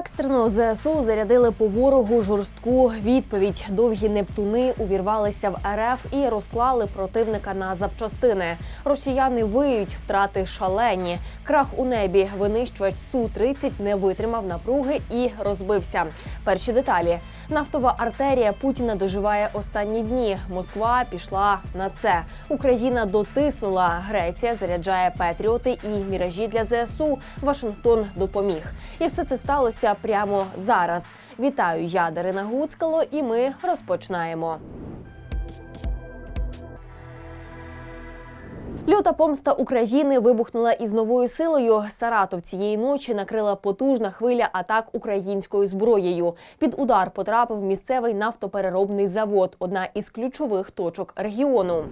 Екстрено ЗСУ зарядили по ворогу жорстку відповідь. Довгі нептуни увірвалися в РФ і розклали противника на запчастини. Росіяни виють, втрати шалені. Крах у небі. Винищувач су 30 не витримав напруги і розбився. Перші деталі: нафтова артерія Путіна доживає останні дні. Москва пішла на це. Україна дотиснула. Греція заряджає патріоти і міражі для ЗСУ. Вашингтон допоміг. І все це сталося прямо зараз. Вітаю, я Дарина Гуцкало, і ми розпочинаємо. Люта помста України вибухнула із новою силою. Саратов цієї ночі накрила потужна хвиля атак українською зброєю. Під удар потрапив місцевий нафтопереробний завод, одна із ключових точок регіону.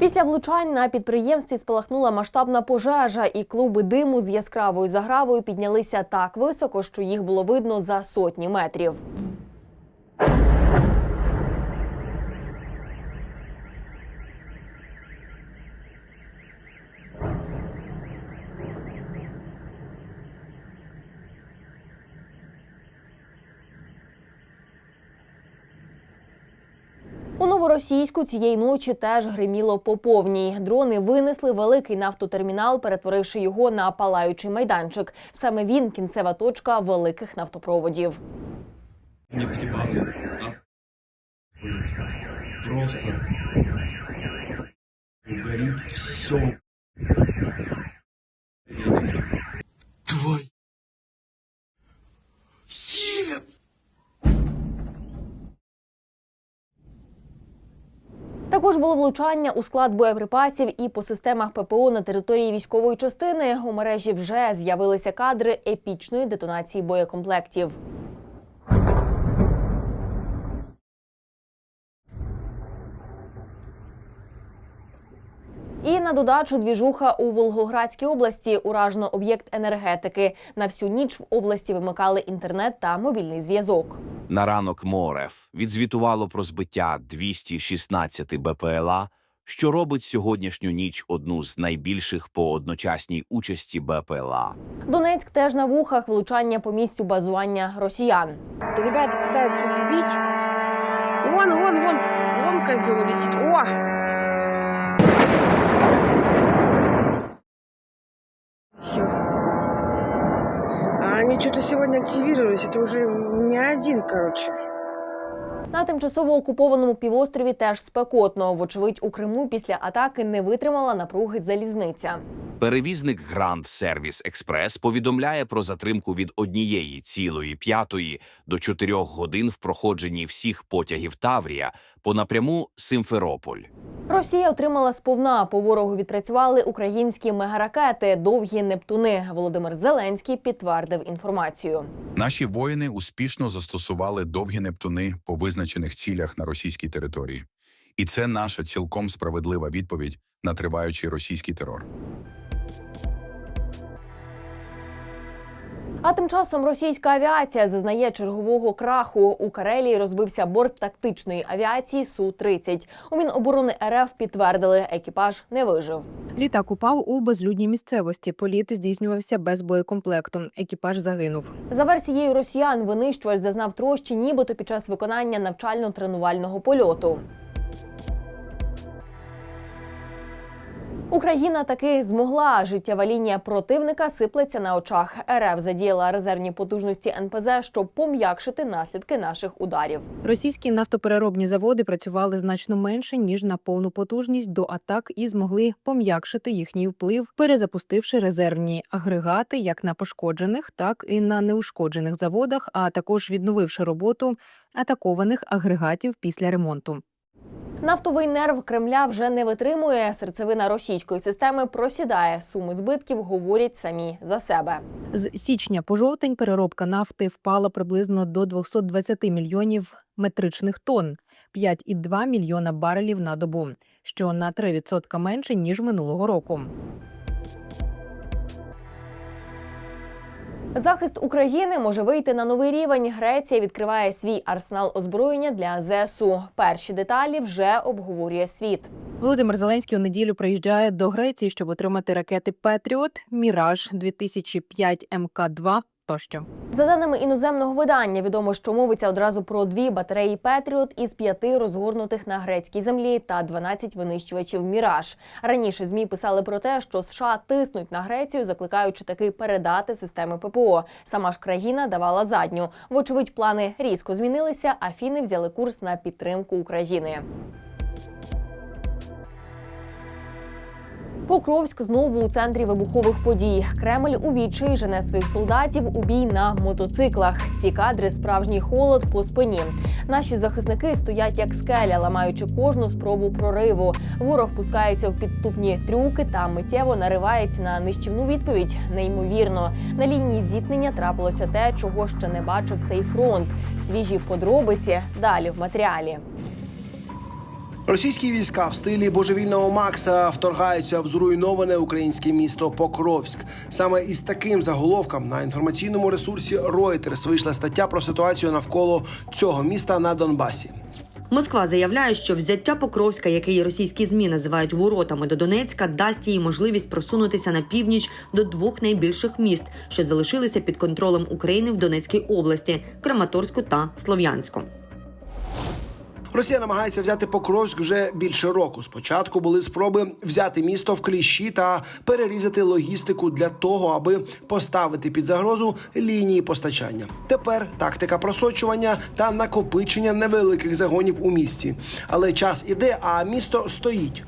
Після влучань на підприємстві спалахнула масштабна пожежа, і клуби диму з яскравою загравою піднялися так високо, що їх було видно за сотні метрів. Новоросійську цієї ночі теж гриміло по повній. Дрони винесли великий нафтотермінал, перетворивши його на палаючий майданчик. Саме він кінцева точка великих нафтопроводів. нефтебазу. Просто горит все. Твой. Також було влучання у склад боєприпасів і по системах ППО на території військової частини. У мережі вже з'явилися кадри епічної детонації боєкомплектів. І на додачу двіжуха у Волгоградській області уражено об'єкт енергетики. На всю ніч в області вимикали інтернет та мобільний зв'язок. На ранок МОРЕФ відзвітувало про збиття 216 БПЛА, що робить сьогоднішню ніч одну з найбільших по одночасній участі БПЛА. Донецьк теж на вухах влучання по місцю базування росіян. Ребята пытаются сбить. Вон, вон, вон, вон козел летит. О! Все. Они что-то сегодня активировались. Это уже не один, короче. На тимчасово окупованому півострові теж спекотно. Вочевидь, у Криму після атаки не витримала напруги залізниця. Перевізник Гранд Сервіс Експрес повідомляє про затримку від однієї цілої п'ятої до чотирьох годин в проходженні всіх потягів Таврія по напряму Симферополь. Росія отримала сповна. По ворогу відпрацювали українські мегаракети, довгі нептуни. Володимир Зеленський підтвердив інформацію. Наші воїни успішно застосували довгі нептуни по визначених цілях на російській території. І це наша цілком справедлива відповідь на триваючий російський терор. А тим часом російська авіація зазнає чергового краху. У Карелії розбився борт тактичної авіації су 30 У Міноборони РФ підтвердили, екіпаж не вижив. Літак упав у безлюдній місцевості. Політ здійснювався без боєкомплекту. Екіпаж загинув. За версією росіян, винищувач зазнав трощі, нібито під час виконання навчально-тренувального польоту. Україна таки змогла. Життєва лінія противника сиплеться на очах. РФ задіяла резервні потужності НПЗ, щоб пом'якшити наслідки наших ударів. Російські нафтопереробні заводи працювали значно менше ніж на повну потужність до атак і змогли пом'якшити їхній вплив, перезапустивши резервні агрегати як на пошкоджених, так і на неушкоджених заводах, а також відновивши роботу атакованих агрегатів після ремонту. Нафтовий нерв Кремля вже не витримує. Серцевина російської системи просідає. Суми збитків говорять самі за себе. З січня по жовтень переробка нафти впала приблизно до 220 мільйонів метричних тонн, 5,2 мільйона барелів на добу, що на 3% менше ніж минулого року. Захист України може вийти на новий рівень. Греція відкриває свій арсенал озброєння для ЗСУ. Перші деталі вже обговорює світ. Володимир Зеленський у неділю приїжджає до Греції, щоб отримати ракети Петріот, Міраж 2005 МК-2 тощо. За даними іноземного видання, відомо, що мовиться одразу про дві батареї Петріот із п'яти розгорнутих на грецькій землі та 12 винищувачів Міраж. Раніше змі писали про те, що США тиснуть на Грецію, закликаючи таки передати системи ППО. Сама ж країна давала задню. Вочевидь, плани різко змінилися, а фіни взяли курс на підтримку України. Покровськ знову у центрі вибухових подій. Кремль у відчаї жене своїх солдатів у бій на мотоциклах. Ці кадри справжній холод по спині. Наші захисники стоять як скеля, ламаючи кожну спробу прориву. Ворог пускається в підступні трюки та миттєво наривається на нищівну відповідь. Неймовірно, на лінії зіткнення трапилося те, чого ще не бачив цей фронт. Свіжі подробиці далі в матеріалі. Російські війська в стилі божевільного Макса вторгаються в зруйноване українське місто Покровськ. Саме із таким заголовком на інформаційному ресурсі Reuters вийшла стаття про ситуацію навколо цього міста на Донбасі. Москва заявляє, що взяття Покровська, який російські змі називають воротами до Донецька, дасть їй можливість просунутися на північ до двох найбільших міст, що залишилися під контролем України в Донецькій області Краматорську та Слов'янську. Росія намагається взяти Покровськ вже більше року. Спочатку були спроби взяти місто в кліщі та перерізати логістику для того, аби поставити під загрозу лінії постачання. Тепер тактика просочування та накопичення невеликих загонів у місті. Але час іде, а місто стоїть.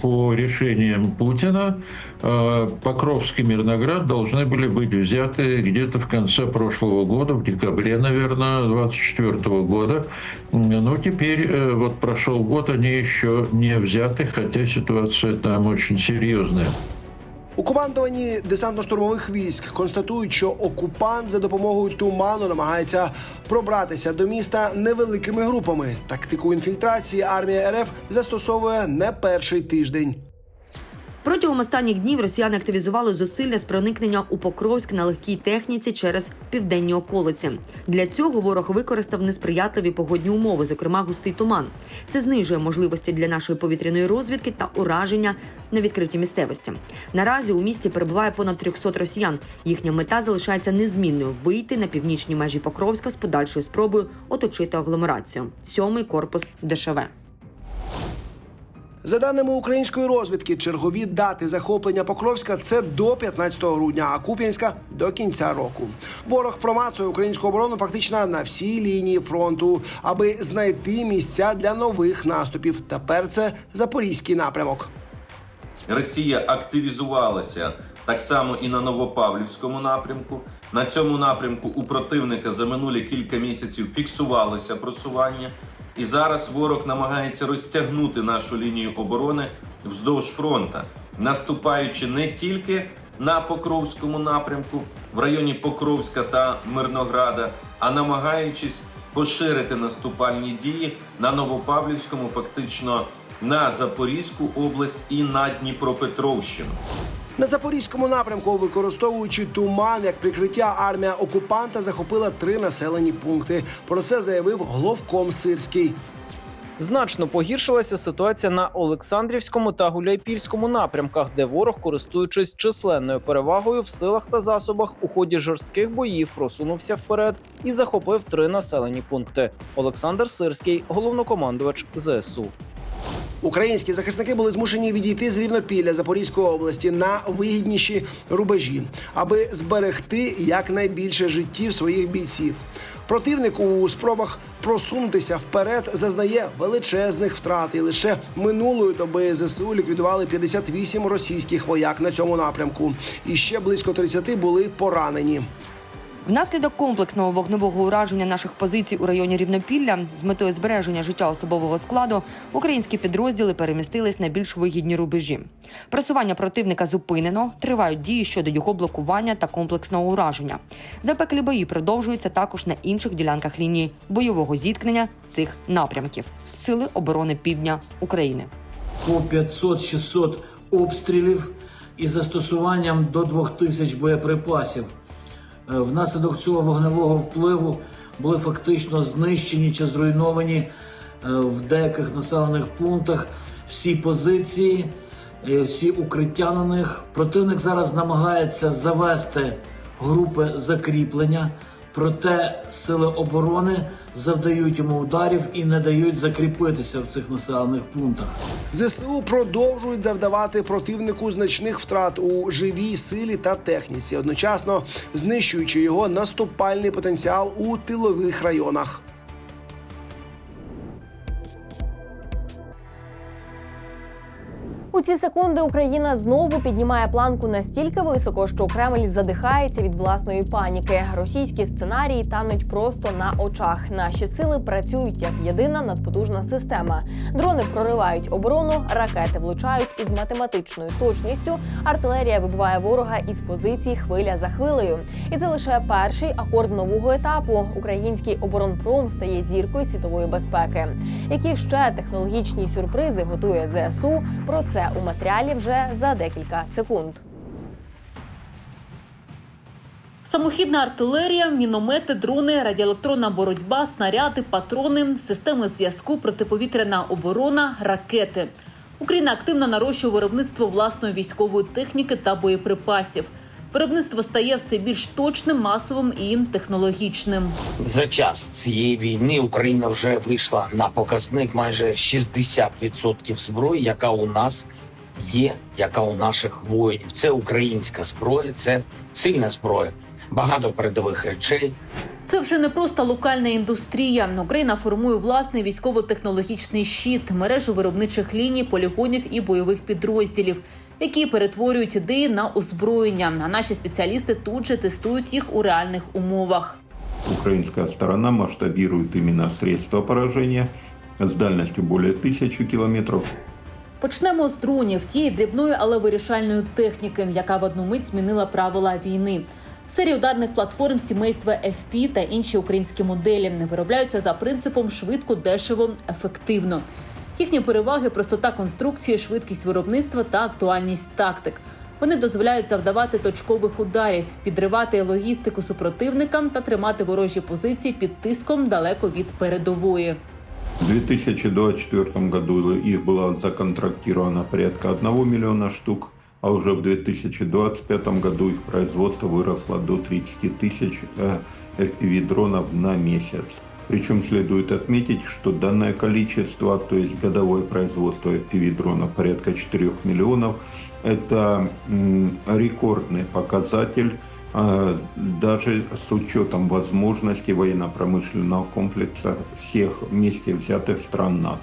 По решениям Путина э, Покровск и Мирноград должны были быть взяты где-то в конце прошлого года, в декабре, наверное, 24 года. Но теперь, э, вот прошел год, они еще не взяты, хотя ситуация там очень серьезная. У командуванні десантно-штурмових військ констатують, що окупант за допомогою туману намагається пробратися до міста невеликими групами. Тактику інфільтрації армія РФ застосовує не перший тиждень. Протягом останніх днів росіяни активізували зусилля з проникнення у Покровськ на легкій техніці через південні околиці. Для цього ворог використав несприятливі погодні умови, зокрема густий туман. Це знижує можливості для нашої повітряної розвідки та ураження на відкритій місцевості. Наразі у місті перебуває понад 300 росіян. Їхня мета залишається незмінною вийти на північні межі Покровська з подальшою спробою оточити агломерацію. Сьомий корпус ДШВ. За даними української розвідки, чергові дати захоплення Покровська це до 15 грудня, а Куп'янська до кінця року. Ворог промацує українську оборону фактично на всій лінії фронту, аби знайти місця для нових наступів. Тепер це запорізький напрямок. Росія активізувалася так само і на Новопавлівському напрямку. На цьому напрямку у противника за минулі кілька місяців фіксувалося просування, і зараз ворог намагається розтягнути нашу лінію оборони вздовж фронта, наступаючи не тільки на Покровському напрямку, в районі Покровська та Мирнограда, а намагаючись поширити наступальні дії на Новопавлівському, фактично на Запорізьку область і на Дніпропетровщину. На запорізькому напрямку, використовуючи туман як прикриття, армія окупанта захопила три населені пункти. Про це заявив головком Сирський. Значно погіршилася ситуація на Олександрівському та Гуляйпільському напрямках, де ворог, користуючись численною перевагою в силах та засобах, у ході жорстких боїв просунувся вперед і захопив три населені пункти. Олександр Сирський, головнокомандувач ЗСУ. Українські захисники були змушені відійти з рівнопілля Запорізької області на вигідніші рубежі, аби зберегти якнайбільше життів своїх бійців. Противник у спробах просунутися вперед зазнає величезних втрат. І лише минулої доби ЗСУ ліквідували 58 російських вояк на цьому напрямку. І ще близько 30 були поранені. Внаслідок комплексного вогневого ураження наших позицій у районі Рівнопілля з метою збереження життя особового складу українські підрозділи перемістились на більш вигідні рубежі. Просування противника зупинено, тривають дії щодо його блокування та комплексного ураження. Запеклі бої продовжуються також на інших ділянках лінії бойового зіткнення цих напрямків Сили оборони Півдня України. по 500-600 обстрілів із застосуванням до 2000 боєприпасів. Е, внаслідок цього вогневого впливу були фактично знищені чи зруйновані е, в деяких населених пунктах всі позиції, е, всі укриття на них. Противник зараз намагається завести групи закріплення, проте сили оборони завдають йому ударів і не дають закріпитися в цих населених пунктах. ЗСУ продовжують завдавати противнику значних втрат у живій силі та техніці, одночасно знищуючи його наступальний потенціал у тилових районах. Ці секунди Україна знову піднімає планку настільки високо, що Кремль задихається від власної паніки. Російські сценарії тануть просто на очах. Наші сили працюють як єдина надпотужна система. Дрони проривають оборону, ракети влучають із математичною точністю. Артилерія вибиває ворога із позицій хвиля за хвилею. І це лише перший акорд нового етапу. Український оборонпром стає зіркою світової безпеки. Які ще технологічні сюрпризи готує ЗСУ? Про це у матеріалі вже за декілька секунд. Самохідна артилерія, міномети, дрони, радіоелектронна боротьба, снаряди, патрони, системи зв'язку, протиповітряна оборона, ракети. Україна активно нарощує виробництво власної військової техніки та боєприпасів. Виробництво стає все більш точним, масовим і технологічним. За час цієї війни Україна вже вийшла на показник майже 60% зброї, яка у нас є, яка у наших воїнів. Це українська зброя, це сильна зброя, багато передових речей. Це вже не просто локальна індустрія. Україна формує власний військово-технологічний щит, мережу виробничих ліній, полігонів і бойових підрозділів, які перетворюють ідеї на озброєння. А наші спеціалісти тут же тестують їх у реальних умовах. Украинская сторона масштабирует именно средства поражения с дальностью более тысячи километров. Почнемо з дронів, тієї дрібної, але вирішальної техніки, яка в одну мить змінила правила війни. Серія ударних платформ сімейства FP та інші українські моделі виробляються за принципом швидко, дешево, ефективно. Їхні переваги простота конструкції, швидкість виробництва та актуальність тактик. Вони дозволяють завдавати точкових ударів, підривати логістику супротивникам та тримати ворожі позиції під тиском далеко від передової. В 2024 году их было законтрактировано порядка 1 миллиона штук, а уже в 2025 году их производство выросло до 30 тысяч э, FPV-дронов на месяц. Причем следует отметить, что данное количество, то есть годовое производство FPV-дронов порядка 4 миллионов, это рекордный показатель а, даже с учетом возможностей военно-промышленного комплекса всех вместе взятых стран НАТО.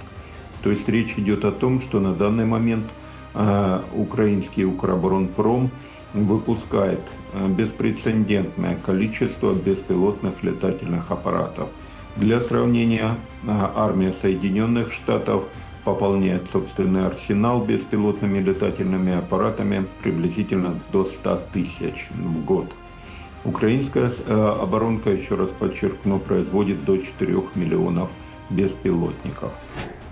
То есть речь идет о том, что на данный момент а, украинский Укроборонпром выпускает а, беспрецедентное количество беспилотных летательных аппаратов. Для сравнения, а, армия Соединенных Штатов пополняет собственный арсенал беспилотными летательными аппаратами приблизительно до 100 тысяч в год. Украинская э, оборонка, еще раз подчеркну, производит до 4 миллионов беспилотников.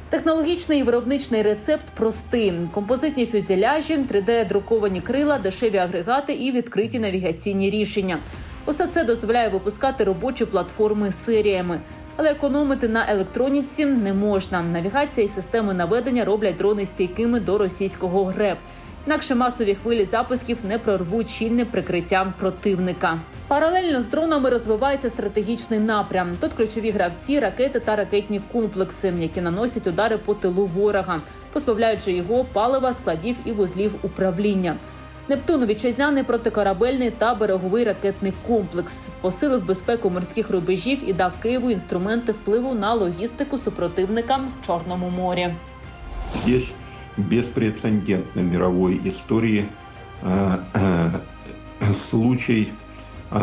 Технологічний і виробничний рецепт простий: композитні фюзеляжі, 3D-друковані крила, дешеві агрегати і відкриті навігаційні рішення. Усе це дозволяє випускати робочі платформи серіями. Але економити на електроніці не можна. Навігація і системи наведення роблять дрони стійкими до російського ГРЕБ. Інакше масові хвилі запусків не прорвуть щільне прикриття противника. Паралельно з дронами розвивається стратегічний напрям. Тут ключові гравці, ракети та ракетні комплекси, які наносять удари по тилу ворога, позбавляючи його палива, складів і вузлів управління. Нептун вітчизняний протикорабельний та береговий ракетний комплекс посилив безпеку морських рубежів і дав Києву інструменти впливу на логістику супротивника в Чорному морі. Здесь беспрецедентный в мировой истории э, э, случай а,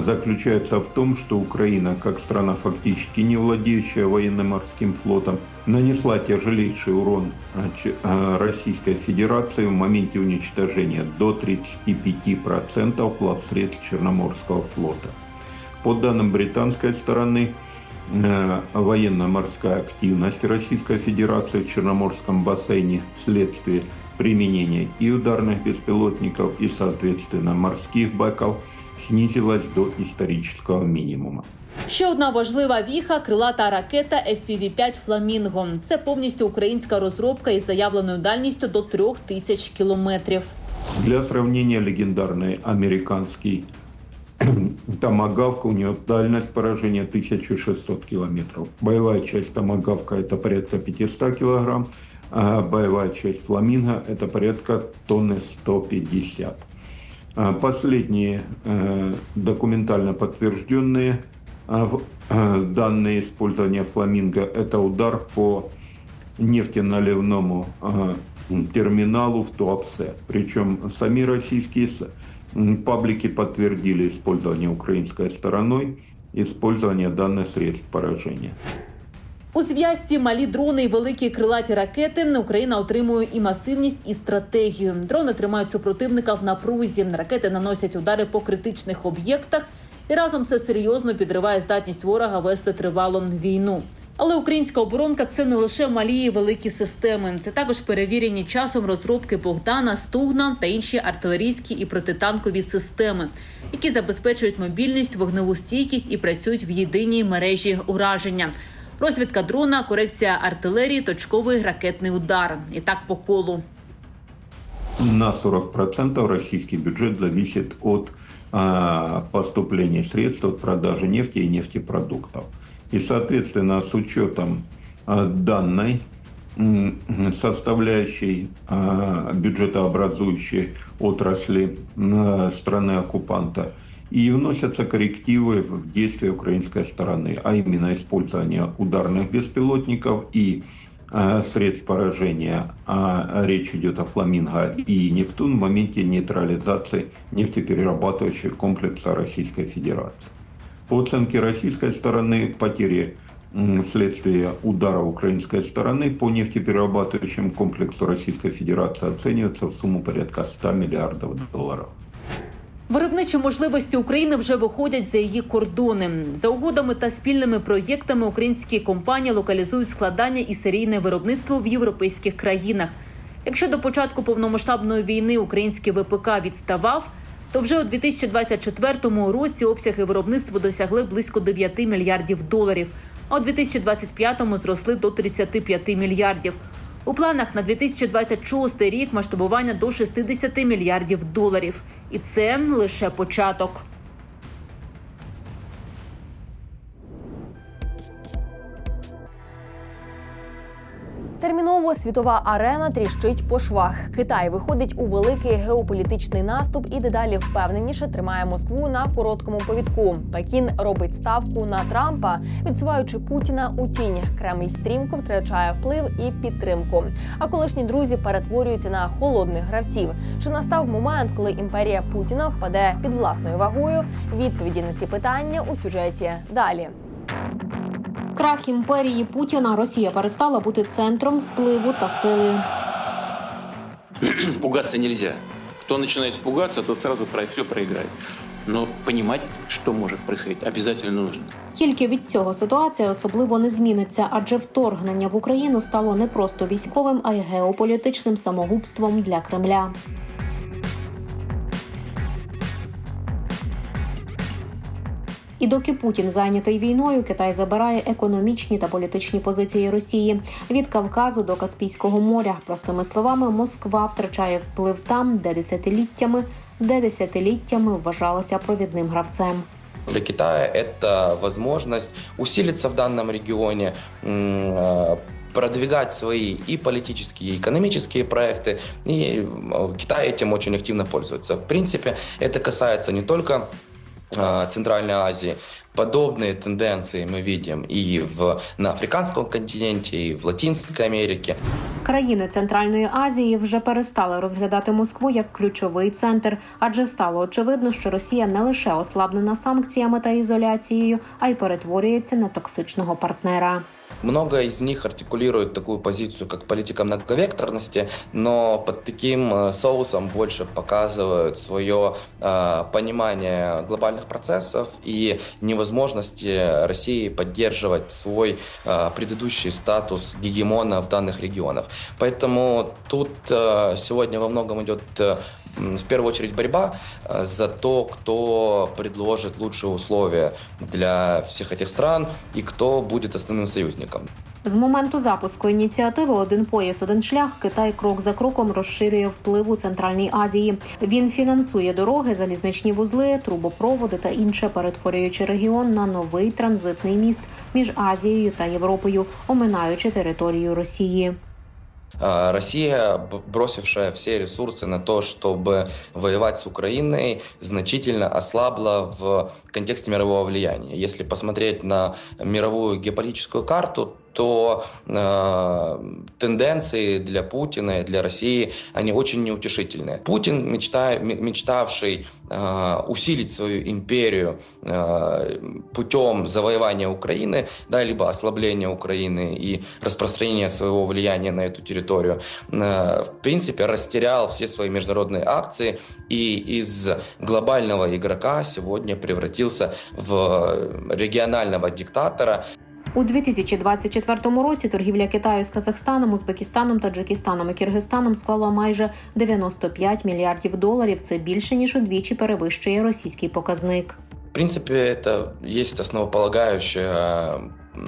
заключается в том, что Украина, как страна фактически не владеющая военно-морским флотом, нанесла тяжелейший урон а, а, Российской Федерации в моменте уничтожения до 35% плавсредств Черноморского флота. По данным британской стороны, э, военно-морская активность Российской Федерации в Черноморском бассейне вследствие применения и ударных беспилотников, и, соответственно, морских бэков снизилась до исторического минимума. Ще одна важлива віха крилата ракета FPV-5 Фламінго. Це повністю українська розробка із заявленою дальністю до трьох тисяч кілометрів. Для сравнения, легендарный американский Томагавка, у нее дальность поражения 1600 километров. Боевая часть Томагавка это порядка 500 килограмм, а боевая часть Фламинго это порядка тонны 150. А Последние э, документально подтвержденные а, э, данные использования Фламинго это удар по нефтеналивному э, терминалу в Туапсе. Причем сами российские паблики подтвердили использование украинской стороной использование данных средств поражения. У зв'язці малі дрони і великі крилаті ракети Україна отримує і масивність, і стратегію. Дрони тримають супротивника в напрузі. Ракети наносять удари по критичних об'єктах, і разом це серйозно підриває здатність ворога вести тривалу війну. Але українська оборонка це не лише малі і великі системи, це також перевірені часом розробки Богдана, Стугна та інші артилерійські і протитанкові системи, які забезпечують мобільність, вогневу стійкість і працюють в єдиній мережі ураження. Розвідка дрона, корекція артилерії, точковий ракетний удар. І так по колу. На 40% российский бюджет зависит от а, поступления средств от продажи нефти и нефтепродуктов. И, соответственно, с учетом а, данной составляющей а, бюджетообразующей отрасли страны-оккупанта и вносятся коррективы в действия украинской стороны, а именно использование ударных беспилотников и э, средств поражения, а речь идет о Фламинго и Нептун в моменте нейтрализации нефтеперерабатывающего комплекса Российской Федерации. По оценке российской стороны, потери вследствие удара украинской стороны по нефтеперерабатывающему комплексу Российской Федерации оцениваются в сумму порядка 100 миллиардов долларов. Виробничі можливості України вже виходять за її кордони. За угодами та спільними проєктами українські компанії локалізують складання і серійне виробництво в європейських країнах. Якщо до початку повномасштабної війни український ВПК відставав, то вже у 2024 році обсяги виробництва досягли близько 9 мільярдів доларів, а у 2025 зросли до 35 мільярдів. У планах на 2026 рік масштабування до 60 мільярдів доларів. І це лише початок. Терміново світова арена тріщить по швах. Китай виходить у великий геополітичний наступ і дедалі впевненіше тримає Москву на короткому повідку. Пекін робить ставку на Трампа, відсуваючи Путіна у тінь. Кремль стрімко втрачає вплив і підтримку. А колишні друзі перетворюються на холодних гравців. Чи настав момент, коли імперія Путіна впаде під власною вагою? Відповіді на ці питання у сюжеті далі. Крах імперії Путіна Росія перестала бути центром впливу та сили. Пугаться нельзя. Кто начинает пугаться, тот сразу про все проиграет. Но понимать, что может происходить, обязательно нужно. Тільки від цього ситуація особливо не зміниться, адже вторгнення в Україну стало не просто військовим, а й геополітичним самогубством для Кремля. І доки Путін зайнятий війною, Китай забирає економічні та політичні позиції Росії від Кавказу до Каспійського моря. Простими словами, Москва втрачає вплив там, де десятиліттями, де десятиліттями вважалася провідним гравцем. Для Китая это возможность усилиться в данном регионе, м, э, продвигать свои и политические, и экономические проекты. И э, Китай этим очень активно пользуется. В принципе, это касается не только э, Центральной Азии. Подобные тенденции мы видим и в, на африканском континенте, и в Латинской Америке. Країни Центральної Азії вже перестали розглядати Москву як ключовий центр, адже стало очевидно, що Росія не лише ослаблена санкціями та ізоляцією, а й перетворюється на токсичного партнера. Много из них артикулируют такую позицию, как политика многовекторности, но под таким э, соусом больше показывают свое э, понимание глобальных процессов и невозможности России поддерживать свой э, предыдущий статус гегемона в данных регионах. Поэтому тут э, сегодня во многом идет э, в первую очередь борьба э, за то, кто предложит лучшие условия для всех этих стран и кто будет основным союзником. З моменту запуску ініціативи Один пояс, один шлях Китай крок за кроком розширює вплив у Центральній Азії. Він фінансує дороги, залізничні вузли, трубопроводи та інше, перетворюючи регіон на новий транзитний міст між Азією та Європою, оминаючи територію Росії. А, Россия, бросившая все ресурсы на то, чтобы воевать с Украиной, значительно ослабла в контексте мирового влияния. Если посмотреть на мировую геополитическую карту, то э, тенденции для Путина и для России, они очень неутешительные. Путин, мечта, мечтавший э, усилить свою империю э, путем завоевания Украины, да, либо ослабления Украины и распространения своего влияния на эту территорию, э, в принципе, растерял все свои международные акции и из глобального игрока сегодня превратился в регионального диктатора, У 2024 році торгівля Китаю з Казахстаном, Узбекистаном, Таджикистаном і Киргизстаном склала майже 95 мільярдів доларів. Це більше ніж удвічі перевищує російський показник. В принципе, это есть основополагающая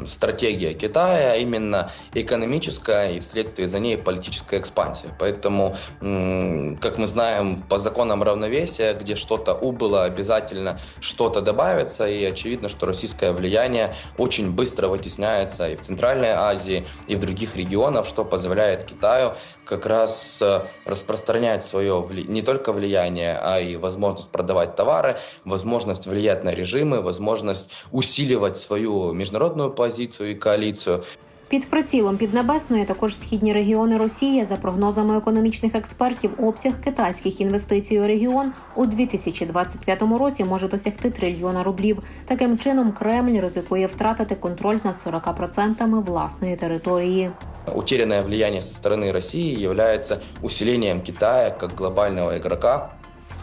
стратегия Китая, а именно экономическая и вследствие за ней политическая экспансия. Поэтому, как мы знаем, по законам равновесия, где что-то убыло, обязательно что-то добавится, и очевидно, что российское влияние очень быстро вытесняется и в Центральной Азии, и в других регионах, что позволяет Китаю как раз э, распространять свое не только влияние, а и возможность продавать товары, возможность влиять на режимы, возможность усиливать свою международную позицию и коалицию. Під прицілом Піднебесної також східні регіони Росії. За прогнозами економічних експертів, обсяг китайських інвестицій у регіон у 2025 році може досягти трильйона рублів. Таким чином, Кремль ризикує втратити контроль над 40% власної території. Утерянное влияние со стороны России является усилением Китая как глобального игрока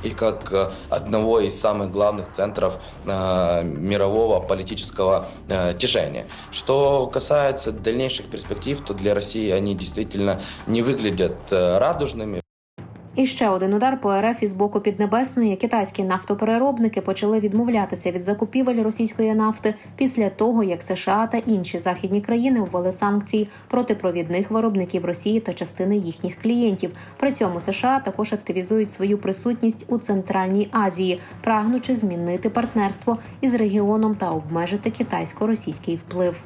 и как э, одного из самых главных центров э, мирового политического э, тяжения. Что касается дальнейших перспектив, то для России они действительно не выглядят радужными. І ще один удар по РФ із боку Піднебесної. Китайські нафтопереробники почали відмовлятися від закупівель російської нафти після того, як США та інші західні країни ввели санкції проти провідних виробників Росії та частини їхніх клієнтів. При цьому США також активізують свою присутність у Центральній Азії, прагнучи змінити партнерство із регіоном та обмежити китайсько-російський вплив.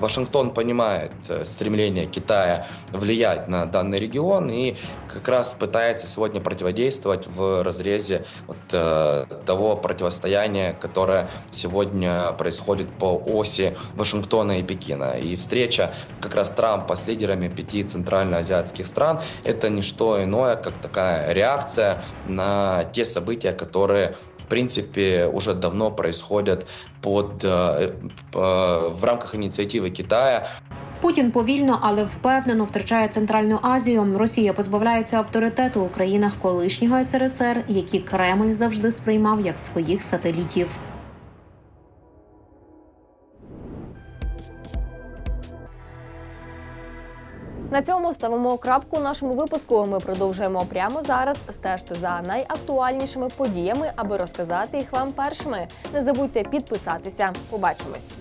Вашингтон понимает э, стремление Китая влиять на данный регион и как раз пытается сегодня противодействовать в разрезе вот, э, того противостояния, которое сегодня происходит по оси Вашингтона и Пекина. И встреча как раз Трампа с лидерами пяти центральноазиатских стран – это не что иное, как такая реакция на те события, которые принципе, уже давно происходят под, э, э, в рамках инициативы Китая. Путін повільно, але впевнено втрачає центральну Азію. Росія позбавляється авторитету у країнах колишнього СРСР, які Кремль завжди сприймав як своїх сателітів. На цьому ставимо крапку нашому випуску. Ми продовжуємо прямо зараз стежте за найактуальнішими подіями, аби розказати їх вам першими. Не забудьте підписатися. Побачимось.